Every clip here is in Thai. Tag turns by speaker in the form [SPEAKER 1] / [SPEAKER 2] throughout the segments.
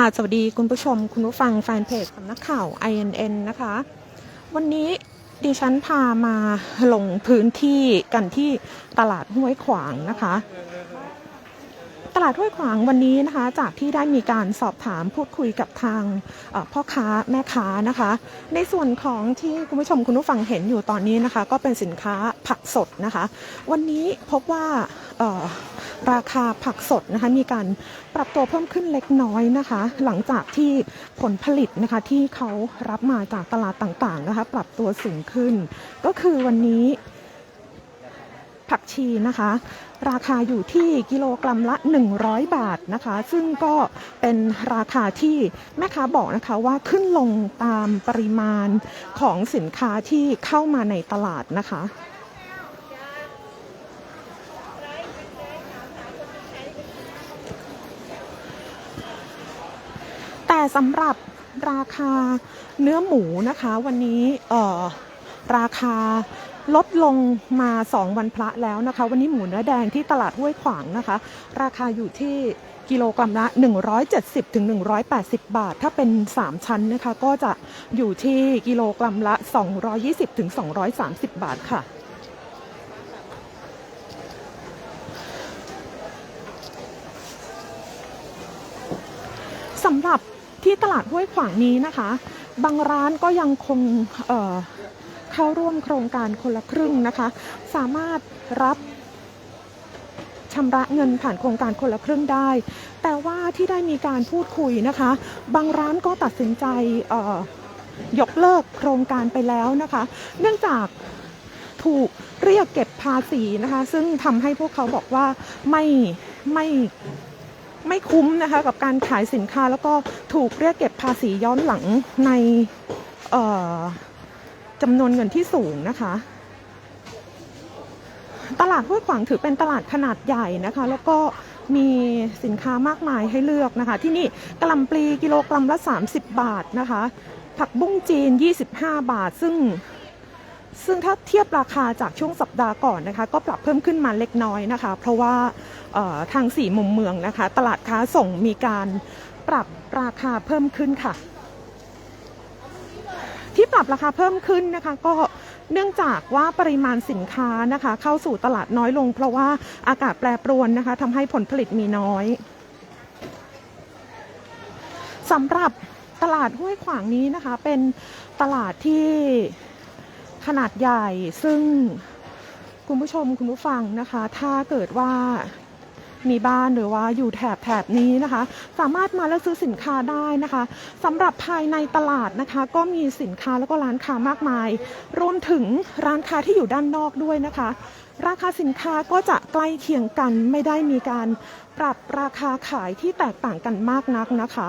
[SPEAKER 1] ค่ะสวัสดีคุณผู้ชม คุณผู้ฟังแฟนเพจสำนักข่าว INN นะคะ วันนี้ดิฉันพามาลงพื้นที่กันที่ตลาดห้วยขวางนะคะ ตลาดห้วยขวางวันนี้นะคะ จากที่ได้มีการสอบถามพูดคุยกับทางพ่อค้าแม่ค้านะคะ ในส่วนของที่คุณผู้ชมคุณผู้ฟังเห็นอยู่ตอนนี้นะคะ ก็เป็นสินค้าผักสดนะคะ วันนี้พบว่า ราคาผักสดนะคะมีการปรับตัวเพิ่มขึ้นเล็กน้อยนะคะ หลังจากที่ผลผลิตนะคะที่เขารับมาจากตลาดต่างๆนะคะ ปรับตัวสูงขึ้น ก็คือวันนี้ผักชีนะคะ ราคาอยู่ที่กิโลกรัมละ 100 บาทนะคะ ซึ่งก็เป็นราคาที่แม่ค้าบอกนะคะว่าขึ้นลงตามปริมาณของสินค้าที่เข้ามาในตลาดนะคะ สำหรับราคาเนื้อหมูนะคะ วันนี้ราคาลดลงมา 2 วันพระแล้วนะคะ วันนี้หมูเนื้อแดงที่ตลาดห้วยขวางนะคะ ราคาอยู่ที่กิโลกรัมละ 170ถึง180 บาท ถ้าเป็น 3 ชั้นนะคะ ก็จะอยู่ที่กิโลกรัมละ 220ถึง230 บาทค่ะ สำหรับ ที่ตลาดห้วยขวางนี้นะคะ บางร้านก็ยังคงเเข้าร่วมโครงการคนละครึ่งนะคะ สามารถรับชำระเงินผ่านโครงการคนละครึ่งได้ แต่ว่าที่ได้มีการพูดคุยนะคะ บางร้านก็ตัดสินใจยกเลิกโครงการไปแล้วนะคะ เนื่องจากถูกเรียกเก็บภาษีนะคะ ซึ่งทำให้พวกเขาบอกว่าไม่ไม่ ไม่คุ้มนะคะกับการขายสินค้าแล้วก็ถูกเรียกเก็บภาษีย้อนหลังในจำนวนเงินที่สูงนะคะ ตลาดห้วยขวางถือเป็นตลาดขนาดใหญ่นะคะ แล้วก็มีสินค้ามากมายให้เลือกนะคะ ที่นี่กะหล่ำปลีกิโลกรัมละ 30 บาทนะคะ ผักบุ้งจีน 25 บาทซึ่ง ซึ่งถ้าเทียบราคาจากช่วงสัปดาห์ก่อนนะคะ ก็ปรับเพิ่มขึ้นมาเล็กน้อยนะคะ เพราะว่าทางสี่มุมเมืองนะคะ ตลาดค้าส่งมีการปรับราคาเพิ่มขึ้นค่ะ ที่ปรับราคาเพิ่มขึ้นนะคะ ก็เนื่องจากว่าปริมาณสินค้านะคะ เข้าสู่ตลาดน้อยลง เพราะว่าอากาศแปรปรวนนะคะทำให้ผลผลิตมีน้อยสำหรับตลาดห้วยขวางนี้นะคะ เป็นตลาดที่ ขนาดใหญ่ซึ่งคุณผู้ชมคุณผู้ฟังนะคะ ถ้าเกิดว่ามีบ้านหรือว่าอยู่แถบแถบนี้นะคะ สามารถมาเลือกซื้อสินค้าได้นะคะสำหรับภายในตลาดนะคะ ก็มีสินค้าแล้วก็ร้านค้ามากมาย รวมถึงร้านค้าที่อยู่ด้านนอกด้วยนะคะ ราคาสินค้าก็จะใกล้เคียงกันไม่ได้มีการปรับราคาขายที่แตกต่างกันมากนักนะคะ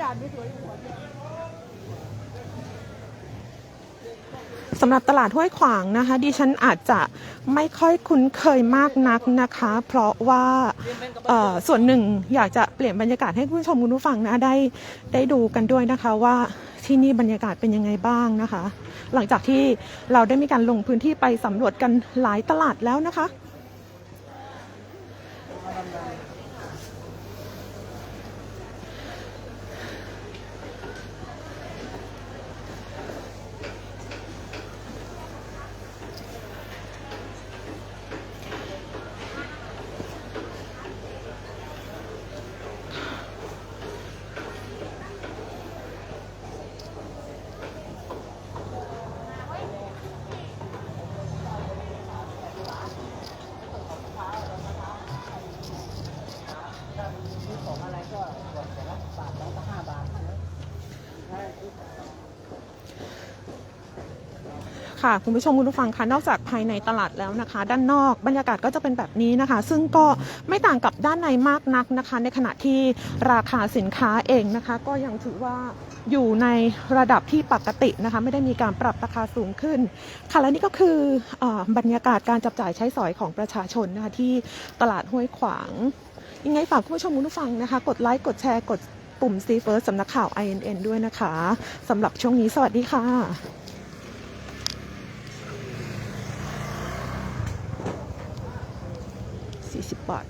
[SPEAKER 1] จัด
[SPEAKER 2] ไม่สวยหัว
[SPEAKER 1] สำหรับตลาดห้วยขวางนะคะ ดิฉันอาจจะไม่ค่อยคุ้นเคยมากนักนะคะ เพราะว่าส่วนหนึ่งอยากจะเปลี่ยนบรรยากาศให้คุณผู้ชมคุณผู้ฟังนะได้ได้ดูกันด้วยนะคะว่าที่นี่บรรยากาศเป็นยังไงบ้างนะคะ หลังจากที่เราได้มีการลงพื้นที่ไปสำรวจกันหลายตลาดแล้วนะคะ ค่ะคุณผู้ชมคุณผู้ฟังคะนอกจากภายในตลาดแล้วนะคะ ด้านนอกบรรยากาศก็จะเป็นแบบนี้นะคะ ซึ่งก็ไม่ต่างกับด้านในมากนักนะคะ ในขณะที่ราคาสินค้าเองนะคะ ก็ยังถือว่าอยู่ในระดับที่ปกตินะคะ ไม่ได้มีการปรับราคาสูงขึ้น ค่ะและนี่ก็คือออบรรยากาศการจับจ่ายใช้สอยของประชาชนนะคะที่ตลาดห้วยขวางยังไงฝากคุณผู้ชมคุณผู้ฟังนะคะ กดไลค์กดแชร์กดปุ่ม C First สำนักข่าว INN ด้วยนะคะสำหรับช่วงนี้สวัสดีค่ะ 40 บาท